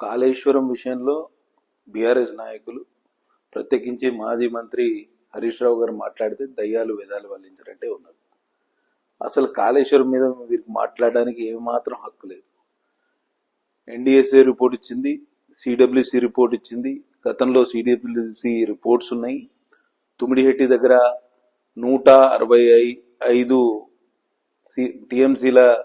కాళేశ్వరం విషయంలో బీఆర్ఎస్ నాయకులు ప్రత్యేకించి మాజీ మంత్రి హరీష్ రావు గారు మాట్లాడితే దయ్యాలు వేదాలు వల్లించారంటే ఉన్నది. అసలు కాళేశ్వరం మీద వీరికి మాట్లాడడానికి ఏమాత్రం హక్కు లేదు. ఎన్డీఎస్ఏ రిపోర్ట్ ఇచ్చింది సిడబ్ల్యూసి రిపోర్ట్ ఇచ్చింది గతంలో సిడబ్ల్యూసి రిపోర్ట్స్ ఉన్నాయి. తుమిడిహెట్టి దగ్గర నూట అరవై ఐ- ఐదు సి టీఎంసీల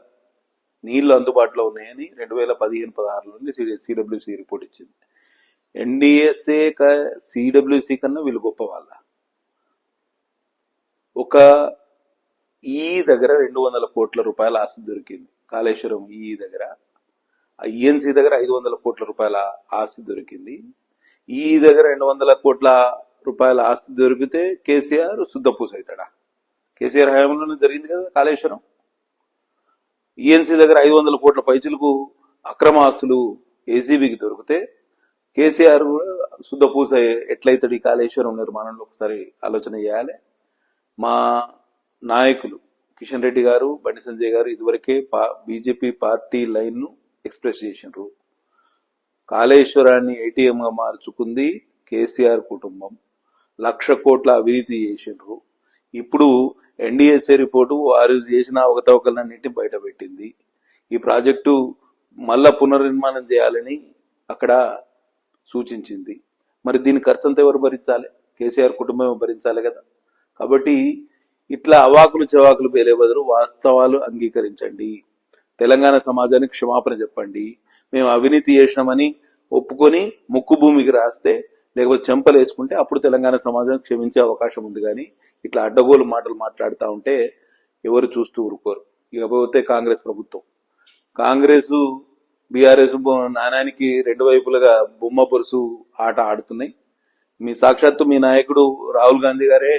నీళ్ళు అందుబాటులో ఉన్నాయని రెండు వేల పదిహేను పదహారు నుండి సిడబ్ల్యూసి రిపోర్ట్ ఇచ్చింది. ఎన్డిఎస్ఏ సిడబ్ల్యూసి కన్నా వీళ్ళు గొప్ప వాళ్ళ. ఒక ఈ దగ్గర రెండు వందల కోట్ల రూపాయల ఆస్తి దొరికింది. కాళేశ్వరం ఈ దగ్గర ఈఎన్సీ దగ్గర ఐదు వందల కోట్ల రూపాయల ఆస్తి దొరికింది. ఈ దగ్గర రెండు వందల కోట్ల రూపాయల ఆస్తి దొరికితే కేసీఆర్ శుద్ధపూస అవుతాడా కేసీఆర్ హయాంలోనే జరిగింది కదా కాళేశ్వరం. ఈఎన్సీ దగ్గర ఐదు వందల కోట్ల పైచులకు అక్రమ ఆస్తులు ఏసీబీకి దొరికితే కేసీఆర్ కూడా శుద్ధపూస ఎట్లయితే ఈ కాళేశ్వరం నిర్మాణంలో ఒకసారి ఆలోచన చేయాలి. మా నాయకులు కిషన్ రెడ్డి గారు బండి సంజయ్ గారు ఇదివరకే పా బీజేపీ పార్టీ లైన్ను ఎక్స్ప్రెస్ చేసినారు కాళేశ్వరాన్ని ఏటీఎంగా మార్చుకుంది కేసీఆర్ కుటుంబం. లక్ష కోట్ల అవినీతి చేసిండ్రు. ఇప్పుడు ఎన్డీఎస్ఏ రిపోర్టు వారు చేసిన అవకతవకలన్నింటినీ బయటపెట్టింది ఈ ప్రాజెక్టు మళ్ళా పునర్నిర్మాణం చేయాలని అక్కడ సూచించింది. మరి దీని ఖర్చు అంతా ఎవరు భరించాలి? కేసీఆర్ కుటుంబం భరించాలి కదా. కాబట్టి ఇట్లా అవాకులు చెవాకులు పేలే బదులు వాస్తవాలు అంగీకరించండి. తెలంగాణ సమాజానికి క్షమాపణ చెప్పండి. మేము అవినీతి చేసినామని ఒప్పుకొని ముక్కు భూమికి రాస్తే లేకపోతే చెంపలు వేసుకుంటే అప్పుడు తెలంగాణ సమాజం క్షమించే అవకాశం ఉంది కానీ ఇట్లా అడ్డగోలు మాటలు మాట్లాడుతూ ఉంటే ఎవరు చూస్తూ ఊరుకోరు. ఇకపోతే కాంగ్రెస్ ప్రభుత్వం. కాంగ్రెస్ బీఆర్ఎస్ నాణానికి రెండు వైపులుగా బొమ్మ పొరుసు ఆట ఆడుతున్నాయి. మీ సాక్షాత్తు మీ నాయకుడు రాహుల్ గాంధీ గారే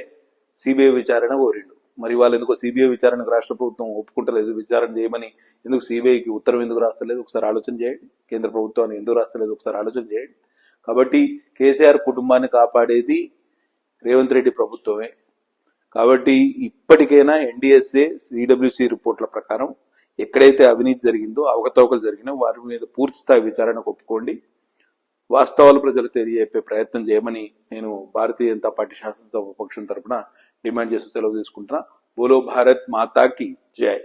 సిబిఐ విచారణ కోరిండు. మరి వాళ్ళు ఎందుకో సిబిఐ విచారణకు రాష్ట్ర ప్రభుత్వం ఒప్పుకుంటలేదు విచారణ చేయమని ఎందుకు సిబిఐకి ఉత్తరం ఎందుకు రాస్తలేదు? ఒకసారి ఆలోచన చేయండి. కేంద్ర ప్రభుత్వాన్ని ఎందుకు రాస్తలేదు? ఒకసారి ఆలోచన చేయండి. కాబట్టి కేసీఆర్ కుటుంబాన్ని కాపాడేది రేవంత్ రెడ్డి ప్రభుత్వమే. కాబట్టి ఇప్పటికైనా ఎన్డీఎస్ఏ సిడబ్ల్యూసి రిపోర్ట్ల ప్రకారం ఎక్కడైతే అవినీతి జరిగిందో అవకతవకలు జరిగినా వారి మీద పూర్తి స్థాయి ఒప్పుకోండి. వాస్తవాలు ప్రజలు తెలియజెప్పే ప్రయత్నం చేయమని నేను భారతీయ జనతా పార్టీ శాసనసభ పక్షం తరపున డిమాండ్ చేస్తూ సెలవు తీసుకుంటున్నా. బోలో భారత్ మాతాకి జై.